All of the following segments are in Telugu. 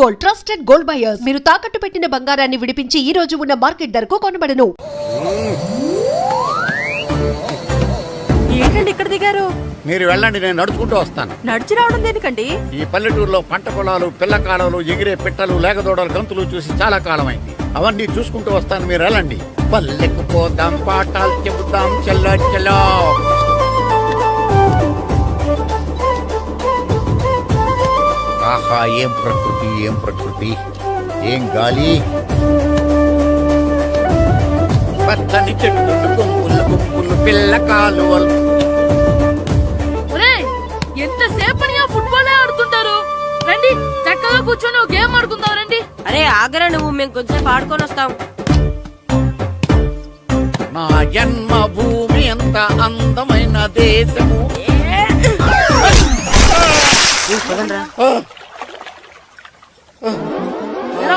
Gold trusted gold buyers. మీరు తాకట్టు పెట్టిన బంగారాన్ని విడిపించి ఈ రోజు ఉన్న మార్కెట్ ధరకు కొనబడను. ఏంటండి ఇక్కడ దిగారు? మీరు వెళ్ళండి నేను నడుచుకుంటూ వస్తాను. నడిచి రావడం దేనికండి? ఈ పల్లెటూరులో పంట పొలాలు పిల్ల కాలాలు ఎగిరే పిట్టలు లేగదోడలు గంతులు చూసి చాలా కాలమైంది. అవన్నీ చూసుకుంటూ వస్తాను మీరు వెళ్ళండి. పల్లెకు పోదాం పాఠాలు చెబుతాం చెల్ల చెల్లో. ఆహా ఏం ప్రకృతి ఏం ప్రకృతి ఏం గాలి? పచ్చని చెట్లు గుంపులు గుంపులు పిల్ల కాలువలు. ఒరేయ్ ఎంతసేపని ఆ ఫుట్బాల్ ఆడుతుంటారు? రండి చక్కగా కూర్చొని ఒక గేమ్ ఆడుకుందాం రండి. అరే ఆగరా నువ్వు మేము కొంచెం ఆడుకొని వస్తాం. నా జన్మభూమి ఎంత అందమైన దేశము. ఆ, ఎలా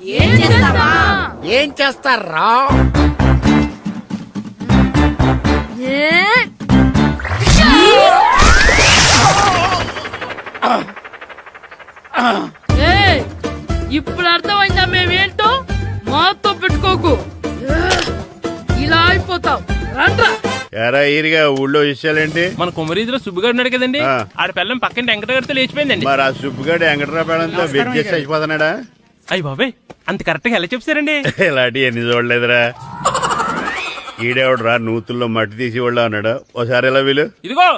ఏం చేస్తావా? ఏం చేస్తారా! ఇప్పుడు అర్థమైందా మేమేంటో? మాతో పెట్టుకోకు! ఇలా అయిపోతాం. రండ్రా. ఎరా ఈరిగా ఊళ్ళో విషయాలేంటి? మన కుమరీధిలో సుబ్బుగాడు ఉన్నాడు కదండి. ఆ. ఆడ పిల్లం పక్కన వెంకటగారితో లేచిపోయిందండి. మరి ఆ సుబ్బుగాడు వెంకటరాపేడంతో వెజ్ అయిపోతున్నాడా అయ్యి బాబాయ్ అంత కరెక్ట్గా ఎలా చెప్తారండి ఇలాంటి ఎన్ని చూడలేదురా. ఈడేవడరా నూతుల్లో మట్టి తీసి వాళ్ళు అన్నాడు? ఓసారి ఎలా వీలు? ఇదిగో!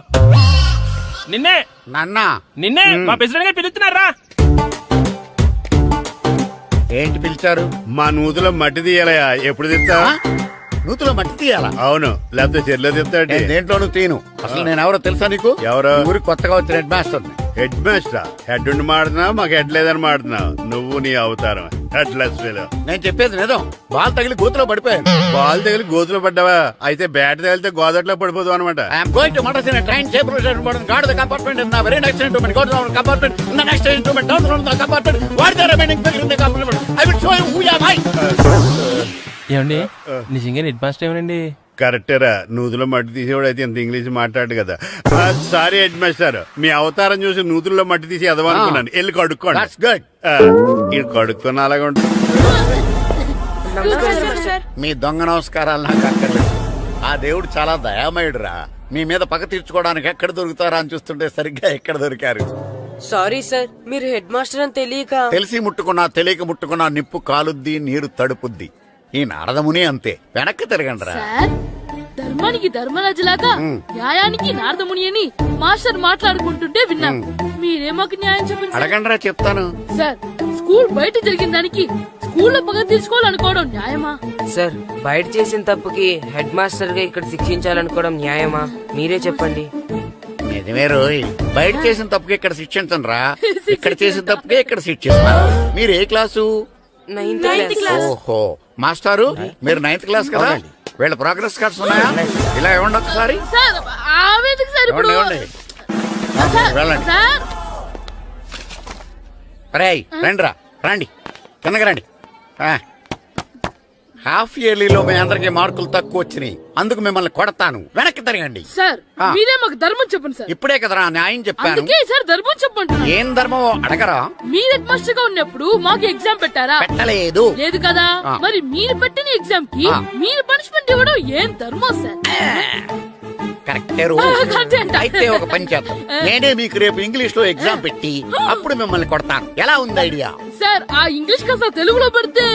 నిన్నే నాన్న. నిన్నే మా ప్రెసిడెంట్ గారు పిలుస్తున్నారా? ఏంటి పిలిచారు? మా నూతులో మట్టి తీయాలయా ఎప్పుడు తీస్తా? నూతులో మట్టి తీయాలా? అవును. లేకపోతే చెర్లో తీస్తాడు నేను దేంట్లోనూ తీను అసలు నేను ఎవరో తెలుసా నీకు? ఎవరు? ఊరికి కొత్తగా వచ్చిన head master head master head ఉండి మాడుతున్నావు మాకు హెడ్ లేదని మాడుతున్నావు నువ్వు నీ అవతారం హెడ్ లెస్ నేను చెప్పేది నిజం బాల్ తగిలి గోతులో పడిపోయాను బాల్ తగిలి గోతులు పడ్డావా అయితే బ్యాట్ తగిలితే గోదట్లో పడిపోదు అనమాట I'm going to motor in train table god the compartment in the very next instrument go down compartment in the next down the compartment what the remaining figure in the compartment I will show you who am I ఏమండి? నిజంగా హెడ్ మాస్టర్ ఏమనండి? కరెక్టేరా. నూతులో మట్టి తీసేవాడు అయితే ఇంత ఇంగ్లీష్ మాట్లాడు కదా. సారీ హెడ్ మాస్టర్ మీ అవతారం చూసి నూతుల్లో మట్టి తీసి ఎదవనుకున్నాను వెళ్ళి కడుక్కోండి. దట్స్ గుడ్ ఇది కడుక్కున్న అలాగే ఉంటుంది మీ దొంగ నమస్కారాలు నాకు అక్కర్లేదు. ఆ దేవుడు చాలా దయామయుడురా. మీ మీద పగ తీర్చుకోవడానికి ఎక్కడ దొరుకుతారా అని చూస్తుంటే సరిగ్గా ఎక్కడ దొరికారు? Sorry sir. మీరు హెడ్ మాస్టర్ అని తెలియక తెలిసి ముట్టుకున్నా తెలియక ముట్టుకున్నా నిప్పు కాలుద్ది నీరు తడుపుద్ది. ఈ నారదముని అంతే. వెనక్కి తిరగండి రా సార్ ధర్మానికి ధర్మరాజులాగా న్యాయానికి నారదముని అని మాస్టర్ మాట్లాడుకుంటుంటే విన్నాం. మీరే మాకు న్యాయం చెప్పండి సార్. అడగండి రా చెప్తాను. సార్ స్కూల్ బయట జరిగిన దానికి స్కూల్లో పగ తీసుకోవాలనుకోవడం న్యాయమా? సార్ బయట చేసిన తప్పుకి హెడ్ మాస్టర్గా ఇక్కడ శిక్షించాలనుకోవడం న్యాయమా? మీరే చెప్పండి. నిజమే రోయ్ బయట చేసిన తప్పుకి ఇక్కడ శిక్షించండి రా ఇక్కడ చేసిన తప్పుకే ఇక్కడ శిక్షిస్తాను మీరు ఏ క్లాసు? నైన్త్ క్లాస్ ఓహో. మాస్టారు మీరు నైన్త్ క్లాస్ కదా? వీళ్ళ ప్రోగ్రెస్ కార్డ్స్ ఉన్నాయా? ఇలా ఇవ్వండి ఒకసారి. సార్ ఆవేదకు సార్ ఇప్పుడు ఇవ్వండి ఇవ్వండి. సార్, వెళ్ళండి. సార్. రేయ్ రండి రా రండి. కిందకి రండి. ఆ. హాఫ్ ఇయర్లీలో మీ అందరికి మార్కులు తక్కువ వచ్చినాయి. అందుకు మిమ్మల్ని కొడతాను. వెనక్కి తిరగండి. సార్ ఆ. మీరే మాకు ధర్మం చెప్పండి సార్. ఇప్పుడే కదరా న్యాయం చెప్పాను. అందుకే సార్ ధర్మం చెప్పండి ఏం ధర్మమో అడగరా? మీరు హెడ్ మాస్టర్గా ఉన్నప్పుడు మాకు ఎగ్జామ్ పెట్టారా? పెట్టలేదు. లేదు కదా? ఆ. మరి మీరు పెట్టిన ఎగ్జామ్కి ఆ. మీరు పనిష్మెంట్ ఇవ్వడం ఏం ధర్మం సార్? కరెక్టే రో. ఆ, కరెక్టే అంట. అయితే ఒక పని చేద్దాం. నేనే మీకు రేపు ఇంగ్లీష్లో ఎగ్జామ్ పెట్టి అప్పుడు మిమ్మల్ని కొడతాను. ఎలా ఉంది ఐడియా? సార్ ఆ ఇంగ్లీష్ కాస్త తెలుగులో పెడితే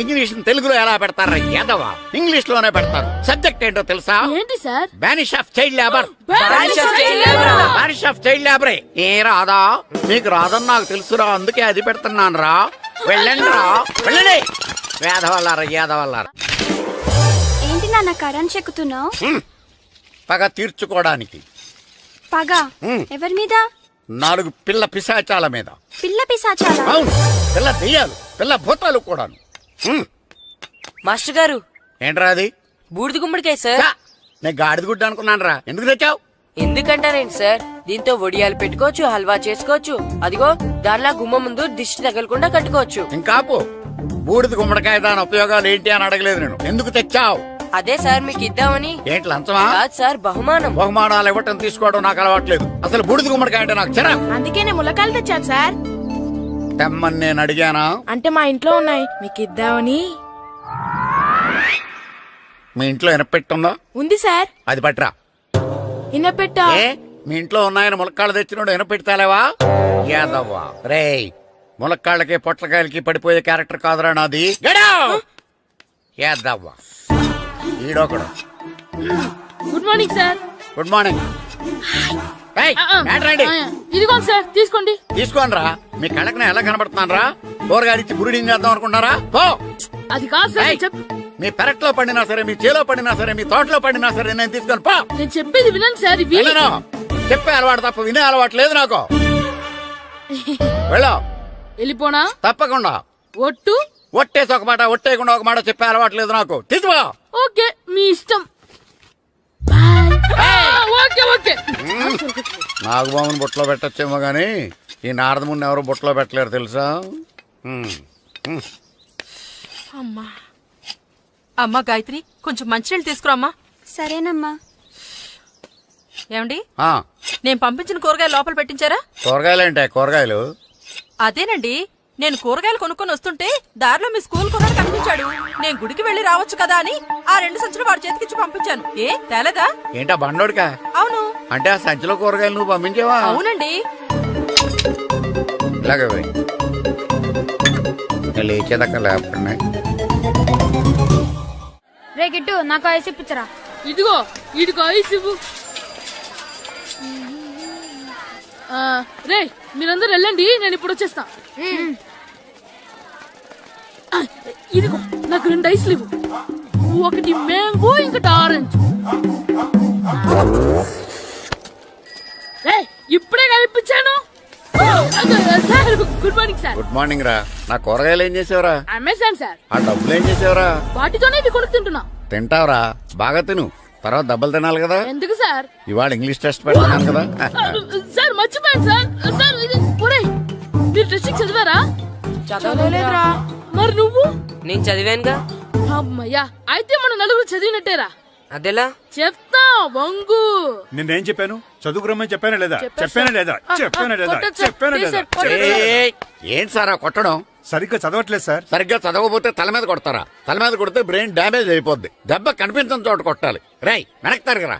ఇంగ్లీష్ తెలుగులో ఎలా పెడతారా? యాదవ? ఇంగ్లీష్లోనే పెడతారు. సబ్జెక్ట్ ఏంటో తెలుసా? ఏంటి sir? Banish of child labour Banish of child labor. Banish of child లేబరే ఏ రాదా మీకు రాదని నాకు తెలుసురా అందుకే అది పెడుతున్నాను రా వెళ్ళండి. రా వెళ్ళండి వేదవల్లారా యాదవల్లారా ఏంటి నాన్న కరెంట్ చెక్కుతున్నావు? పగ తీర్చుకోవడానికి. పగ. ఎవరి మీద? నాలుగు పిల్ల పిశాచాల మీద. పిల్ల పిశాచాల? అవును. పిల్ల దెయ్యాలు పిల్ల భూతాలు కూడాను. మాస్టర్ గారు ఏంట్రా అది? బూడిద గుమ్మడికాయ సార్. నేను గాడిద గుడ్డ అనుకున్నాను రా. ఎందుకు తెచ్చావు? ఎందుకంటారేంటి సార్? దీంతో వడియాలు పెట్టుకోవచ్చు హల్వా చేసుకోవచ్చు. అదిగో దానిలా గుమ్మ ముందు దిష్టి తగలకుండా కట్టుకోవచ్చు. ఇంకాపు బూడిద గుమ్మడికాయ దాని ఉపయోగాలు ఏంటి అని అడగలేదు నేను. ఎందుకు తెచ్చావు? అదే సార్ మీకు ఇద్దామని. ఏంటి లంచమా? కాదు సార్ బహుమానం. బహుమానాలు ఇవ్వటం తీసుకోవడం నాకు అలవాట్లేదు అసలు బూడిద గుమ్మడికాయ అంటే నాకు చిరా అందుకే నేను ములకాయలు తెచ్చాను సార్. తెమ్మని నేను అడిగానా? అంటే మా ఇంట్లో ఉన్నాయి. మీకు ఇద్దామని. మీ ఇంట్లో ఎనపెట్టుందా ఉంది సార్. అది పట్రా. ఇన్నపెట్టా ఏ? మీ ఇంట్లో ఉన్నాయని ములక్కాళ్ళు తెచ్చినోడు ఎనపెడతాలేవా యాదవ్వా. రేయ్ ములక్కాళ్ళకి పొట్లకాయలకి పడిపోయే క్యారెక్టర్ కాదురా నాది. యాదవ్వా. ఈడొకడు. Good morning sir. Good morning. ఇదిగోండి సార్ తీసుకోండి. తీసుకోనరా మీ కళ్ళకి నేను ఎలా కనబడుతున్నాను రా కూరగాయలిచ్చి బురిడింగ్ చేద్దాం అనుకుంటున్నారా? పో. అది కాదు సార్ మీ పెరట్లో పండినా సరే మీ చేలో పండినా సరే మీ తోటలో పండినా సరే నేను తీసుకొని పో. నేను చెప్పేది వినండి సార్ వెళ్ళను. చెప్పే అలవాటు తప్ప వినే అలవాటు లేదు నాకు. వెళ్ళో. వెళ్ళిపోనా? తప్పకుండా. ఒట్టు? ఒట్టేసి ఒక మాట ఒట్టేయకుండా ఒక మాట చెప్పే అలవాటు లేదు నాకు. తీసుకో ఓకే మీ ఇష్టం. Okay okay. నాగబాబుని బుట్టలో పెట్టచ్చేమో గాని ఈ నారదముని ఎవరు బుట్టలో పెట్టలేరు తెలుసా? ఉమ్. అమ్మా. గాయత్రి కొంచెం మంచినీళ్ళు తీసుకురామ్మా. సరేనమ్మా. ఏమండి? ఆ, నేను పంపించిన కూరగాయలు లోపల పెట్టించారా? కూరగాయలు ఏంటి కూరగాయలు? అదేనండి. నేను కూరగాయలు కొనుక్కొని వస్తుంటే దారిలో మీ స్కూల్ కుర్రాడు కనిపించాడు. నేను గుడికి వెళ్ళి రావచ్చు కదా అని ఆ రెండు సంచులు వాడి చేతికిచ్చి పంపించాను. ఏ తేలేదా? ఏంటా బండోడికా? అవును. అంటే ఆ సంచిలో కూరగాయలు నువ్వు పంపించావా? అవునండి. ఇలాగే లేచేదాకా లేకుండా రే గిట్టు నాకు ఐస్ ఇప్పించరా ఇదిగో ఇదిగో ఐస్ ఇవ్వు. ఆ, రే మీరందరూ వెళ్ళండి నేను ఇప్పుడు వచ్చేస్తా. ఆ, ఇదిగో నాకు రెండు ఐస్లు ఇవ్వు ఒకటి మ్యాంగో ఇంకటి ఆరెంజ్. ఇప్పుడే కనిపించాను. Sir good morning sir. Good morning రా. నా కూరగాయలు ఏం చేసావురా? Amazon sir. ఆ డబ్బులు ఏం చేసావురా? వాటితోనే ఇవి కొనుక్కు తింటున్నా తింటావురా? బాగా తిను. తర్వాత డబ్బులు తినాలి కదా. ఎందుకు సార్? ఇవాళ ఇంగ్లీష్ టెస్ట్ పెడుతున్నాను కదా. సార్ మర్చిపోయాను సార్. సార్ మీరు టెస్టింగ్ చదివారా? చదవలేదురా. మరి నువ్వు? నేను చదివానుగా? అమ్మయ్యా అయితే మన నలుగురు చదివినట్టేరా? అదెలా? చెప్తా వంగు. నేనేం చెప్పాను? చదువుకురమ్మని చెప్పానా లేదా? చెప్పానా. లేదా? చెప్పానా లేదా. చెప్పానా లేదా? సార్ ఆ కొట్టడం? సరిగ్గా చదవట్లేదు సార్. సరిగ్గా చదవకపోతే తల మీద కొడతారా? తల మీద కొడితే బ్రెయిన్ డ్యామేజ్ అయిపోద్ది. దెబ్బ కనిపించని చోట కొట్టాలి. రేయ్ వెనక్కి తరగరా.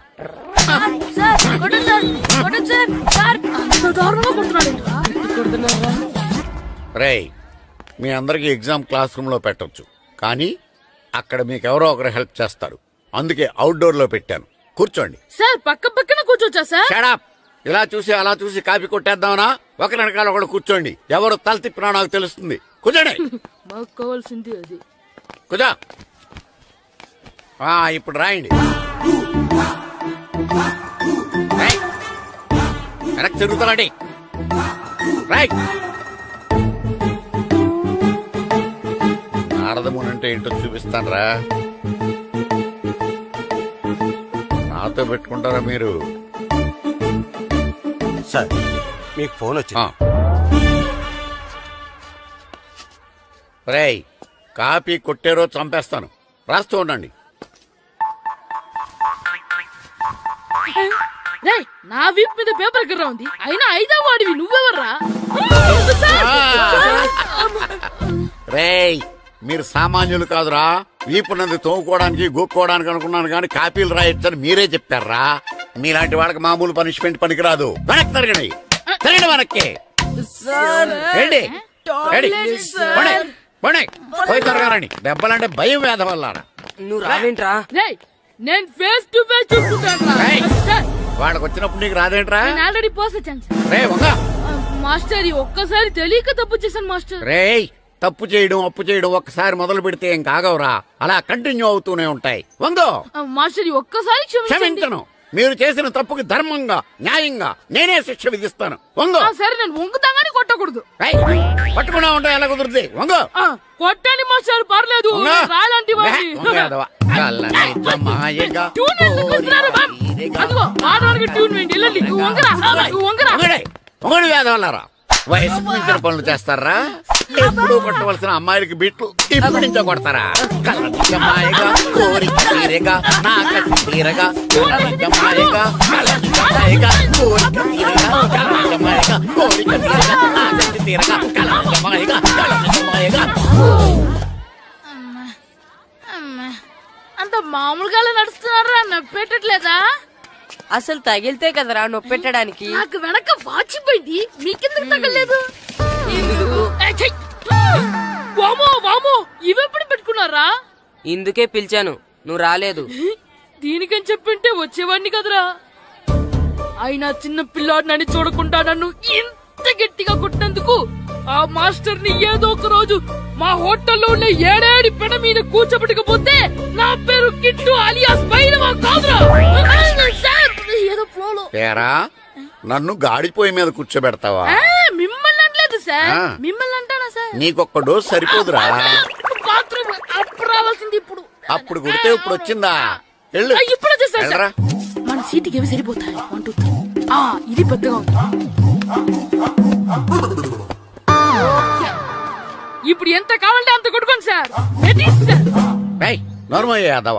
కొడుతున్నాడు రేయ్ మీ అందరికీ ఎగ్జామ్ క్లాస్ రూమ్లో పెట్టొచ్చు. కానీ అక్కడ మీకు ఎవరో ఒకరు హెల్ప్ చేస్తారు. అందుకే అవుట్డోర్లో పెట్టాను. కూర్చోండి. సార్ పక్క పక్కన కూర్చోచ్చా సార్? షడాప్ ఇలా చూసి అలా చూసి కాపీ కొట్టేద్దామనా? ఒకరి వెనకాల ఒకడు కూర్చోండి. ఎవరు తల తిప్పినా నాకు తెలుస్తుంది. కూర్చోండి. మాకు కావాల్సింది అది ఆ, ఇప్పుడు రాయండి. రాయ్. వెనక్కి తిరుగుతారండి. రాయ్ నారదముని అంటే ఏంటో చూపిస్తాను రా నాతో పెట్టుకుంటారా మీరు? సార్ మీకు ఫోన్ వచ్చింది. రేయ్ కాపీ కొట్టారో చంపేస్తాను. రాస్తూ ఉండండి. రే నా వీప్ మీద పేపర్ ఎక్కడ ఉంది? అయినా ఐదా వాడివి నువ్వెవర్రా? రేయ్ మీరు సామాన్యులు కాదురా. వీపున్నది తోముకోవడానికి గోక్కోవడానికి అనుకున్నాను కానీ కాపీలు రాయొచ్చని మీరే చెప్పారా? మీలాంటి వాళ్ళకి మామూలు పనిష్మెంట్ పనికిరాదు. వెనక్కి తిరగండి. తిరగండి వెనక్కి. పోయి తిరగారండి దెబ్బలంటే భయం వేద వల్ల నువ్వు రావేంట్రా? నేను ఫేస్ టు ఫేస్ చూసుకుంటాను వాడికి వచ్చినప్పుడు నీకు రాదేంట్రా? నేను ఆల్రెడీ పోస్ వచ్చాను సార్ రే వంగ. మాస్టర్ ఈ ఒక్కసారి తెలియక తప్పు చేశాను మాస్టర్. రేయ్ తప్పు చేయడం అప్పు చేయడం ఒక్కసారి మొదలు పెడితే ఏం కాగవరా? అలా కంటిన్యూ అవుతూనే ఉంటాయి. వందో ఆ, మాస్టర్ ఈ ఒక్కసారి క్షమించండి. క్షమించను. మీరు చేసిన తప్పుకి ధర్మంగా న్యాయంగా నేనే శిక్ష విధిస్తాను. వంగు. సరే నేను వంగుతాగాని కొట్టకూడదు. పట్టుకున్నా ఉంటే ఎలా కుదురుద్ది? వంగు. కొట్టండి మాస్టర్ పర్లేదు. వయసుకు మించిన పనులు చేస్తారా? ఎప్పుడు కొట్టవలసిన అమ్మాయిలకి బిట్లు ఇప్పుడు నుంచో కొడతారా? కళ్ళని జమాయగా కోరిక తీరగా నా కసి తీరగా కళ్ళని జమాయగా కోరిక తీరగా కళ్ళని జమాయగా కోరిక తీరగా నా కసి తీరగా కళ్ళని జమాయగా అంత మామూలుగా నడుస్తున్నారా? నప్పెట్టట్లేదా? అసలు తగిలితే కదరా నొప్పెట్టడానికి? నాకు వెనక వాచిపోయింది. మీకెందుకు తగలేదు! వామో వామో ఇవెప్పుడు పెట్టుకున్నారా? ఇందుకే పిలిచాను. నువ్వు రాలేదు. దీనికని చెప్పింటే వచ్చేవాడిని కదరా? అయినా చిన్న పిల్లాడినని చూడకుండా నన్ను ఇంత గట్టిగా కొట్టినందుకు ఆ మాస్టర్ని ఏదో ఒక రోజు మా హోటల్లో ఉన్న ఏడేడి పెడ మీద కూర్చోబెట్టకపోతే నా పేరు కిట్టు అలియాస్ బైరవా కాదురా? సార్, ఏదో ఫ్లోలో తేరా నన్ను గాడిపోయి మీద కూర్చోబెడతావా? మిమ్మల్ని సార్. మిమ్మల్ని అంటానా సార్? నీకొక్క డోస్ సరిపోదురా బాత్రూమ్ అప్పుడు రావాల్సింది ఇప్పుడు. అప్పుడు కొడితే ఇప్పుడు వచ్చిందా? వెళ్ళు. ఇప్పుడు సార్. వెళ్ళరా. మన సీటుకి ఏవి సరిపోతాయి? వన్ టూ త్రీ ఆ ఇది పెద్దగా ఉంది. ఇప్పుడు ఎంత కావాలంటే అంత కొట్టుకోండి sir. Sir నోర్మయ్య Yadava.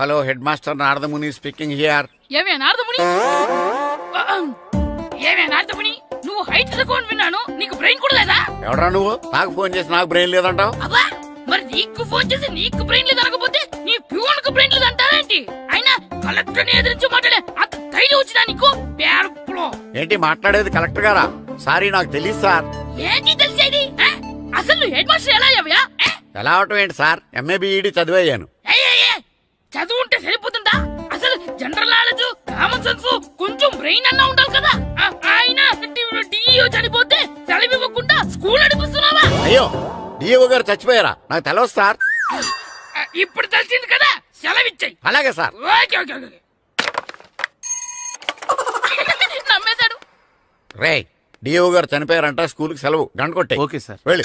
hello head master Naradamuni speaking here. ఏమే నారదముని? ఏమే నారదముని? నువ్వు హైట్ తక్కువ విన్నాను. నీకు బ్రెయిన్ కూడా లేదా? ఎవడ్రా నువ్వు? నాకు ఫోన్ చేసి నాకు బ్రెయిన్ లేదంటావు? అబ్బా నీకు ఫోన్ చేసి నీకు బ్రెయిన్ లేదు అనకపోతే నీ ప్యూన్కు బ్రెయిన్ లేదు అంటారేంటి అయినా కలెక్టర్ని ఎదిరించి మాట్లాడే అంత ధైర్యం వచ్చినా నీకు? పేర్పులో ఏంటి మాట్లాడేది కలెక్టర్ గారా? సారీ నాకు తెలియదు సార్. ఏంటి తెలిసేది? అసలు హెడ్ మాస్టర్ ఎలా అయ్యావయ్యా ఆ? ఎలా అవటం ఏంటి సార్? MA BEd చదివయ్యాను. ఏయ్, ఏయ్, ఏయ్, చదువు ఉంటే సరిపోతుందా? అసలు జనరల్ నాలెడ్జ్ కామన్ సెన్స్ కొంచెం బ్రెయిన్ అన్నా ఉండాలి కదా? ఆయన డిఇఓ చనిపోతే సెలవు ఇవ్వకుండా స్కూల్ నడిపిస్తున్నావా? అయ్యో డిఓ గారు చచ్చిపోయారా? నాకు తెలవదు సార్. ఇప్పుడు తెలిసింది కదా సెలవు ఇచ్చాయి అలాగే సార్. ఓకే ఓకే ఓకే నమ్మేశాడు. రే డిఓ గారు చనిపోయారంట స్కూల్కి సెలవు. గంట కొట్టే. Okay sir. వెళ్ళి.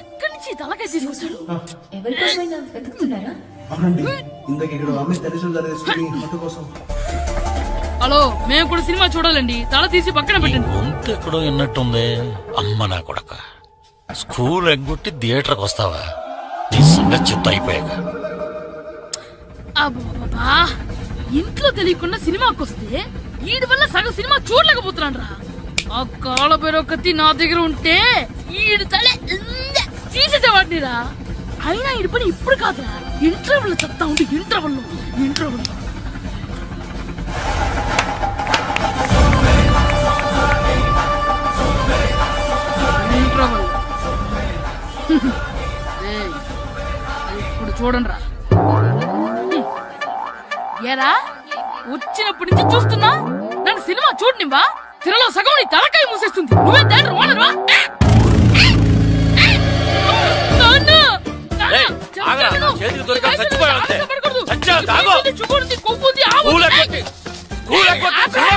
ఎక్కడి నుంచి ఈ తలకాయ తీసుకొచ్చాడు ఎవరికోసమైనా వెతుకుతున్నారా? అవునండి. ఇందాక ఇక్కడ అమ్మాయి తల్లిదండ్రులు తీసుకుని ఫోటో కోసం. హలో మేము కూడా సినిమా చూడాలండి. తల తీసి పక్కన పెట్టండి. గొంతు ఎక్కడో విన్నట్టుంది. అమ్మ నా కొడక. స్కూల్ ఎగ్గొట్టి థియేటర్కి వస్తావా? నీ సంగతి చెప్తా అయిపోయాక. ఇంట్లో తెలియకుండా సినిమాకి వస్తే వీడి వల్ల సగం సినిమా చూడలేకపోతున్నాను రా ఆ కాళ్ళ బెరొకతి నా దగ్గర ఉంటే ఈడు తలే తీసేసేవాడిని రా అయినా ఈడి పని ఇప్పుడు కాదురా. ఇంటర్వెల్ చెప్తా ఉంటే ఇంటర్వెల్ ఇంటర్వెల్ ఇప్పుడు చూడండిరా. ఏరా వచ్చినప్పటి నుంచి చూస్తున్నా? నన్ను సినిమా చూడనివ్వా? తిరలో సగం నీ తలకాయ మూసేస్తుంది. నువ్వే. చేతికి చచ్చిపోయావు అంతే. చచ్చావు, తాగు. కొవ్వుంది, ఆవు స్కూల్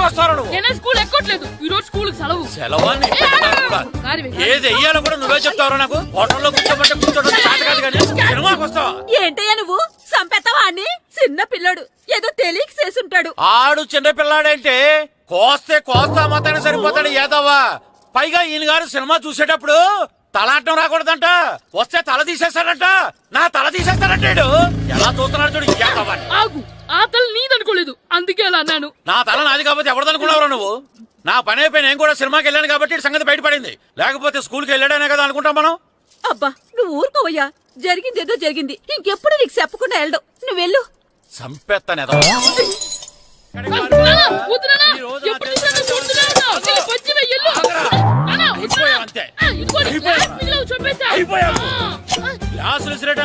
వస్తావు నువ్వు? నేనే ఎక్కట్లేదు. ఈ రోజు స్కూల్ సెలవు సెలవాన్ని. ఏది వెయ్యాలో కూడా నువ్వే చెప్తావు నాకు? హోటల్లో కూర్చోబట్టే కూర్చోడం చేత కాదు కానీ సినిమాకి వస్తావా? ఏంటయ్యా నువ్వు? సంపెత్తవా అని చిన్న పిల్లడు. ఏదో తెలియక చేసుంటాడు ఆడు చిన్న పిల్లాడంటే కోస్తే కోస్తా మాత్రమే సరిపోతాడు ఏదవ్వా? పైగా ఈయన గారు సినిమా చూసేటప్పుడు తలాటం రాకూడదంట. వస్తే తల తీసేస్తాడంట. నా తల తీసేస్తాడంటాడు ఎలా చూస్తున్నాడు చూడు ఏదవ్వా? ఆగు ఆ తల నీదనుకోలేదు. అందుకే అలా అన్నాను. నా తల నాది కాబట్టి ఎవరిదనుకున్నావురా నువ్వు? నా పని అయిపోయి నేను కూడా సినిమాకి వెళ్ళాను కాబట్టి సంగతి బయటపడింది. లేకపోతే స్కూల్కి వెళ్ళాడనే కదా అనుకుంటాం మనం? అబ్బా నువ్వు ఊరుకోవయ్యా. జరిగింది ఏదో జరిగింది. ఇంకెప్పుడు నీకు చెప్పకుండా వెళ్ళడం. నువ్వు వెళ్ళు. సంపెత్తనే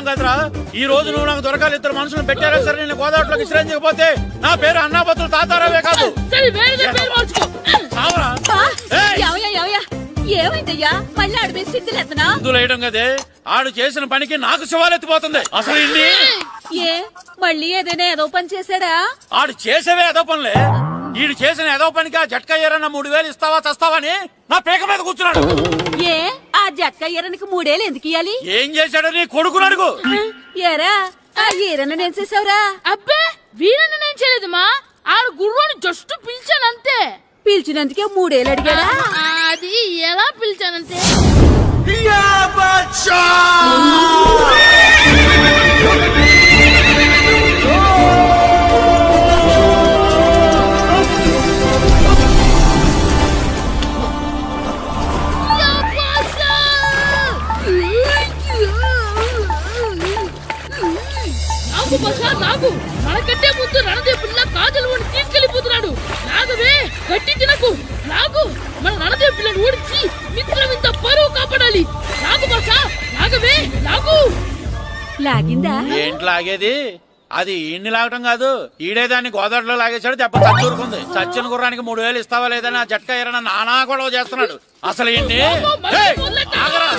కదరా. ఈ రోజు నువ్వు నాకు దొరకాలి. ఇద్దరు మనుషులు పెట్టారా సరే నేను గోదావరిలోకి విసిరించకపోతే నా పేరు అన్నాపత్రులు తాతారావే కాదు. సరే వేరే పేరు మార్చుకో. చావరా బా, ఏయ్! ఎవయ్యా ఎవయ్యా ఏమైందయ్యా? మళ్ళీ వేయడం కదే? ఆడు చేసిన పనికి నాకు శివాలెత్తిపోతుంది. అసలు ఇన్ని ఏ? మళ్ళీ ఏదైనా ఏదో పని చేశాడా? ఆడు చేసేవే ఏదో పనులే. ఈడు చేసిన ఏదో పనికి ఆ జట్కా ఏరన్న మూడు వేలు ఇస్తావా చస్తావని నా పేక మీద కూర్చున్నాడు. ఏ? ఆ జక్క ఈరనికి మూడేళ్ళు ఎందుకు ఇయ్యాలి? ఏం చేశాడో నీ కొడుకును అడుగు. ఏరా? ఆ ఈరన్న నేను చేసావురా? అబ్బే వీరన్న నేను చేయలేదమ్మా ఆడు గుర్రాన్ని జస్ట్ పిలిచానంతే. పిలిచినందుకే మూడేళ్ళు అడిగాడా? అది ఎలా పిలిచానంతే? నాకు అది ఈయన్ని లాగటం కాదు. ఈడే దాన్ని గోదావరిలో లాగేశాడు దెబ్బ చచ్చూరుకుంది చచ్చిన గుర్రానికి మూడు వేలు ఇస్తావా లేదని ఆ జట్కా ఏరన్నా నానా గొడవ చేస్తున్నాడు. అసలు ఏంటి ఏయ్, ఆగరా,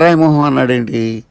క్రాయ్ అన్నాడేంటి?